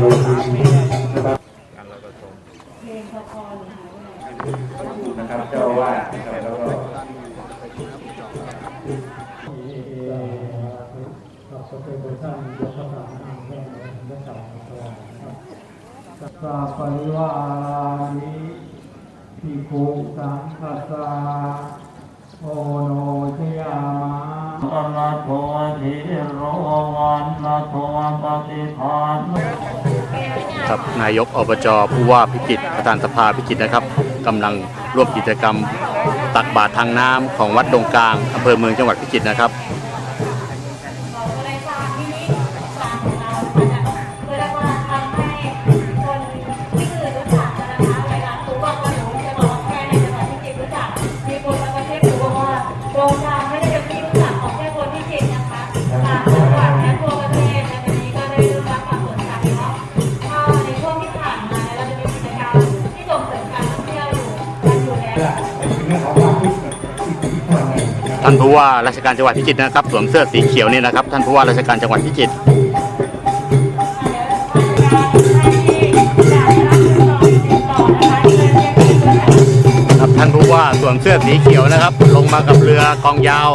โลหิตนะครับการลอยกระทงนะครับเจ้าอาวาสนะครับแล้วก็สาปริวารานิภิกขุสังฆสาโอโนชยามะอัลลโทธิโรวันละโทปฏิภาณ ครับนายกอบจผู้ว่าพิจิตรประธานสภาพิจิตรนะครับกำลังร่วมกิจกรรมตักบาตรทางน้ำของวัดดงกลางอำเภอเมืองจังหวัดพิจิตรนะครับโครงการ ท่านผู้ว่าราชการจังหวัดพิจิตรนะครับสวมเสื้อสีเขียวนี่นะครับ ท่านผู้ว่าราชการจังหวัดพิจิตรครับท่านผู้ว่าสวมเสื้อสีเขียวนะครับ ลงมากับเรือกองยาว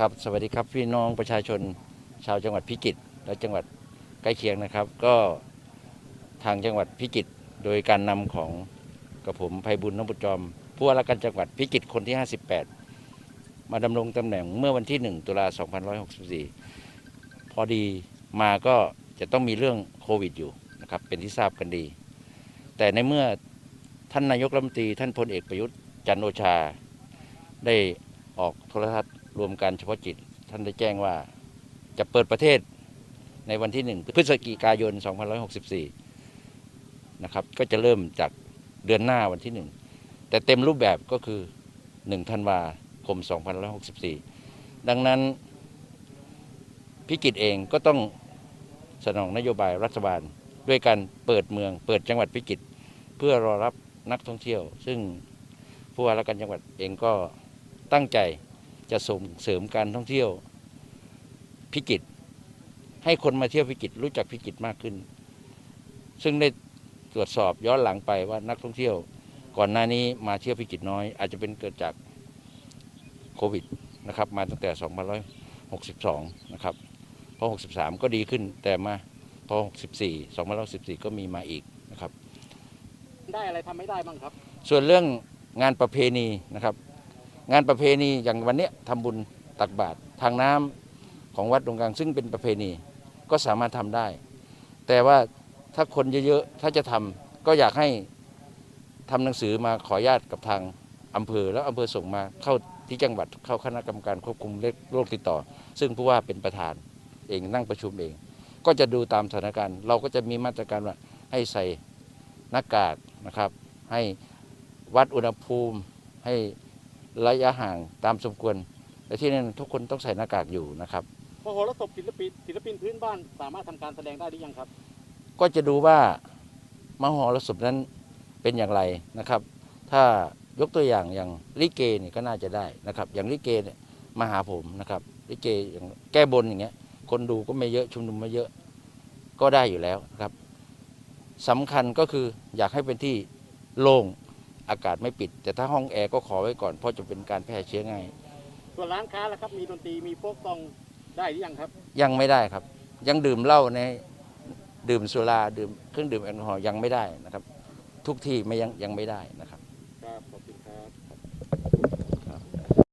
ครับสวัสดีครับพี่น้องประชาชนชาวจังหวัดพิจิตรและจังหวัดใกล้เคียงนะครับ ก็ทางจังหวัดพิจิตรโดยการนำของกระผมภัยบุญน้ำบุญจอมผู้ว่าราชการจังหวัดพิจิตรคนที่ 58 มาดำรงตำแหน่งเมื่อวันที่ 1 ตุลา2564 พอดีมาก็จะต้องมีเรื่องโควิดอยู่นะครับเป็นที่ทราบกันดี แต่ในเมื่อท่านนายกรัฐมนตรีท่านพลเอกประยุทธ์จันโอชาได้ออกโทรทัศน์ รวมการเฉพาะจิต ท่านได้แจ้งว่าจะเปิดประเทศในวันที่หนึ่งพฤศจิกายน 2564 นะครับ ก็จะเริ่มจากเดือนหน้าวันที่หนึ่งแต่เต็มรูปแบบก็คือ 1 ธันวาคม 2564 ดังนั้นพิกิจเองก็ต้องสนองนโยบายรัฐบาล ด้วยการเปิดเมือง เปิดจังหวัดพิจิตรเพื่อรอรับนักท่องเที่ยว ซึ่งผู้ว่าราชการจังหวัดเองก็ตั้งใจ จะส่งเสริมการท่องเที่ยวพิจิตรให้คนมาเที่ยวพิจิตรรู้จักพิจิตรมากขึ้น ซึ่งได้ตรวจสอบย้อนหลังไปว่านักท่องเที่ยว ก่อนหน้านี้มาเที่ยวพิจิตรน้อย อาจจะเป็นเกิดจากโควิดนะครับ มาตั้งแต่2562 นะครับพอ 63 ก็ดีขึ้น แต่มาพอ 64 2564 ก็มีมาอีกนะครับ ได้อะไรทำไม่ได้บ้างครับ ส่วนเรื่องงานประเพณีนะครับ งานประเพณีอย่างวันเนี้ยทำบุญตักบาตรทางน้ำของวัดตรงกลางซึ่งเป็นประเพณีก็สามารถทำได้ แต่ว่าถ้าคนเยอะๆถ้าจะทำก็อยากให้ทำหนังสือมาขออนุญาตกับทางอำเภอ แล้วอำเภอส่งมาเข้าที่จังหวัดเข้าคณะกรรมการควบคุมโรคติดต่อ ซึ่งผู้ว่าเป็นประธานเองนั่งประชุมเอง ก็จะดูตามสถานการณ์ เราก็จะมีมาตรการว่าให้ใส่หน้ากากนะครับ ให้วัดอุณหภูมิให้ ระยะห่างตามสมควรแต่ที่นั่นทุกคนต้องใส่หน้ากากอยู่นะครับพหรสพศิลปินศิลปินพื้นบ้านสามารถทำการแสดงได้หรือยังครับ ก็จะดูว่ามหรสพนั้นเป็นอย่างไรนะครับ ถ้ายกตัวอย่างอย่างลิเกเนี่ยก็น่าจะได้นะครับ อย่างลิเกเนี่ยมาหาผมนะครับลิเกอย่างแก้บนอย่างเงี้ย คนดูก็ไม่เยอะชุมนุมไม่เยอะก็ได้อยู่แล้วนะครับสำคัญก็คืออยากให้เป็นที่โล่ง อากาศไม่ปิด แต่ถ้าห้องแอร์ก็ขอไว้ก่อน เพราะจะเป็นการแพร่เชื้อง่าย ส่วนร้านค้าล่ะครับมีดนตรีมีโฟกซองได้หรือยังครับ ยังไม่ได้ครับ ยังดื่มเหล้าในดื่มสุราดื่มเครื่องดื่มแอลกอฮอล์ยังไม่ได้นะครับ ทุกที่ไม่ยังยังไม่ได้